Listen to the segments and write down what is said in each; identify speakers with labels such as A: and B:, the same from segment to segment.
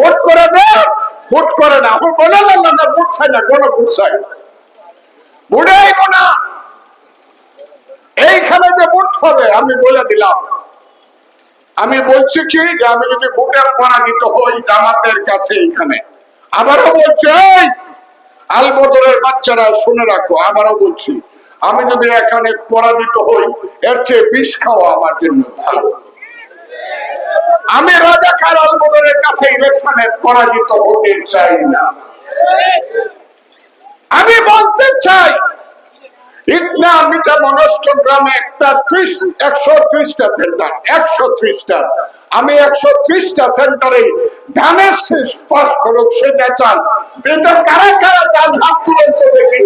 A: Vote করে দে, vote করে না। বলে না না, ভোট চাই না, কোনো ভোট চাই। ভোটে আইবো না। এইখানে যে ভোট হবে, আমি বলে দিলাম। আমি বলছি কি, যে আমি যদি ভোটের পরাজিত হই জামাতের কাছে এইখানে, আবারও বলছি, এই, আলবদরের বাচ্চারা শুনে রাখো, আবারও বলছি, আমি যদি এখানে পরাজিত হই, এর চেয়ে বিষ খাওয়া আমার জন্য ভালো। কাছে ইলেকশনে পরাজিত হতে চাই না। আমি বলতে চাই ইটনা একটা ত্রিশ, একশো ত্রিশটা সেন্টার, একশো ত্রিশটা। আমি একশো ত্রিশটা সেন্টারে ধানের শেষ পাস করুক, সেটা চান কারা কারা চান হাত তুলে দেখি।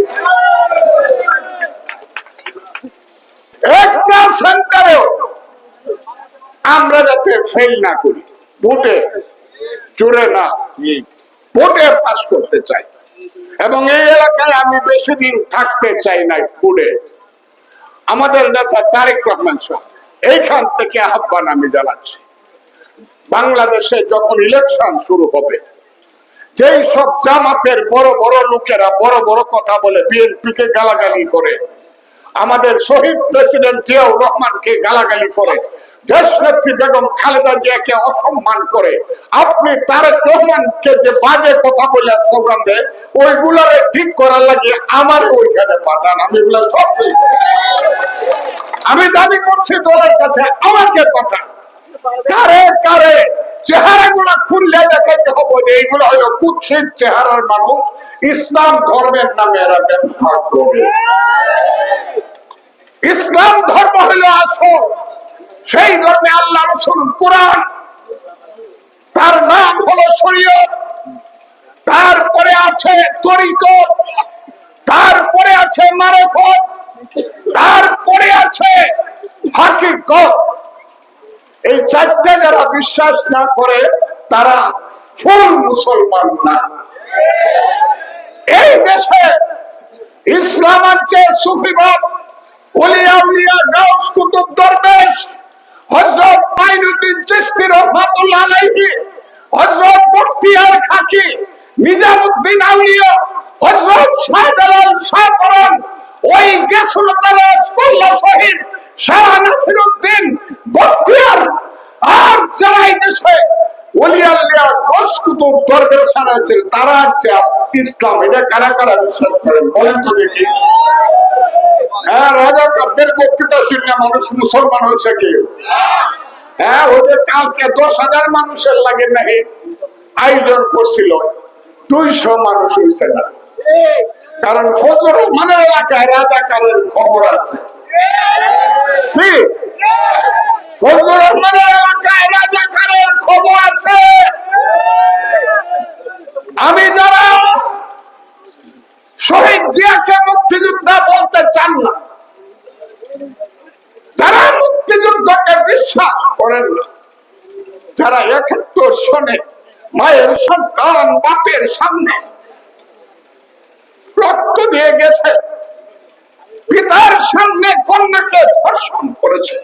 A: একটা সেন্টারেও আমরা যাতে ফেল না করি, ভোটে চুরে না। ভোটে পাস করতে চাই। এবং এই এলাকায় আমি বেশি দিন থাকতে চাই না পুরে আমাদের নেতা তারেক রহমান সাহেব এইখান থেকে আহ্বান আমি জানাচ্ছি। বাংলাদেশে যখন ইলেকশন শুরু হবে, যেই সব জামাতের বড় বড় লোকেরা বড় বড় কথা বলে বিএনপি কে গালাগালি করে, আমাদের শহীদ প্রেসিডেন্ট জিয়াউর রহমানকে গালাগালি করে দেশ নেত্রী বেগম খালেদা জিয়াকে অসম্মান করে। আপনি তারেক রহমানকে যে বাজে কথা বলে স্লোগান দেয় ঠিক করার লাগে আমার ওইখানে পাঠান। আমি এগুলো আমি দাবি করছি দলের কাছে আমাকে পাঠান। কারে কারে? চেহারা গুলা খুললে দেখাইতে হবে এইগুলো হলো কুৎসিত চেহারার মানুষ। ইসলাম ধর্মের নামে এরা ব্যবসা করে ইসলাম ধর্ম হলো আসল। সেই ধর্মে আল্লাহ রসুল কোরআন, তার নাম হলো শরীয়ত, তারপরে আছে তরিকত, তারপরে আছে মারফত, তারপরে আছে হাকিকত। এই চারটে যারা বিশ্বাস না করে, তারা ফুল মুসলমান না। এই দেশে ইসলাম আছে সুফিবাদ উলিয়া উলিয়া গাউস কুতুব হযরত মাইনুদ্দিন চিশতি রহমাতুল্লাহ আলাইহি, হযরত খাকি, নিজামুদ্দিন আউলিয়া, হযরত শাহজালাল শাহপরণ ওই গেসুল তালাস কুল্লা শহীদ শাহ নাসিরউদ্দিন বখতিয়ার আর যারা দেশে তারা কারা কারা বিশ্বাস করেন বলেন তো হ্যাঁ রাজা কাব্যের বক্তৃতা শুনলে মানুষ মুসলমান হয়েছে কি? হ্যাঁ ওদের কালকে দশ হাজার মানুষের লাগে নাকি আয়োজন করছিল। দুইশো মানুষ হয়েছে না। কারণ ফজল ফজল রহমানের এলাকায় রাজাকারের খবর আছে। আমি যারা শহীদ জিয়াকে মুক্তিযোদ্ধা বলতে চান না যারা মুক্তিযুদ্ধকে বিশ্বাস করেন না যারা একাত্তর সনে মায়ের সন্তান, বাপের সামনে রক্ত দিয়ে গেছে, পিতার সামনে কন্যাকে ধর্ষণ করেছে,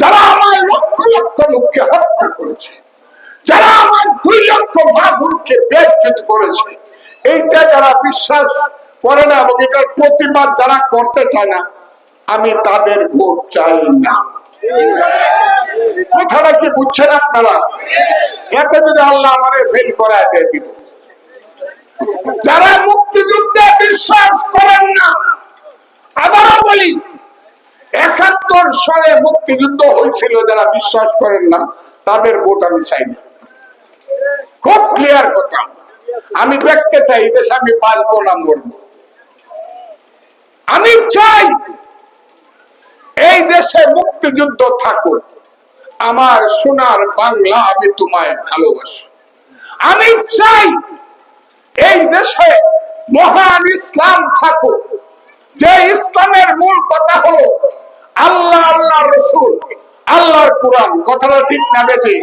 A: যারা আমার লক্ষ লক্ষ লোককে হত্যা করেছে, যারা আমার দুই লক্ষ মা বোনকে বেজ্জিত করেছে, এইটা যারা বিশ্বাস করে না এবং এটার প্রতিবাদ যারা করতে চায় না আমি তাদের ভোট চাই না। কথাটা কি বুঝছেন আপনারা? এতে যদি আল্লাহ ফেল যারা মুক্তিযুদ্ধে বিশ্বাস করেন না বলি, একাত্তর সালে মুক্তিযুদ্ধ হয়েছিল যারা বিশ্বাস করেন না, তাদের ভোট আমি চাই না। খুব ক্লিয়ার কথা। আমি দেখতে চাই দেশে আমি বাঁচবো না আমি চাই এই দেশে মুক্তিযুদ্ধ থাকুক। আমার সোনার বাংলা আমি তোমায় ভালোবাসি। আমি চাই এই দেশে মহান ইসলাম থাকুক। যে ইসলামের মূল কথা হলো আল্লাহ আল্লাহ রসুল, আল্লাহর কোরআন। কথাটা ঠিক না বেঠিক?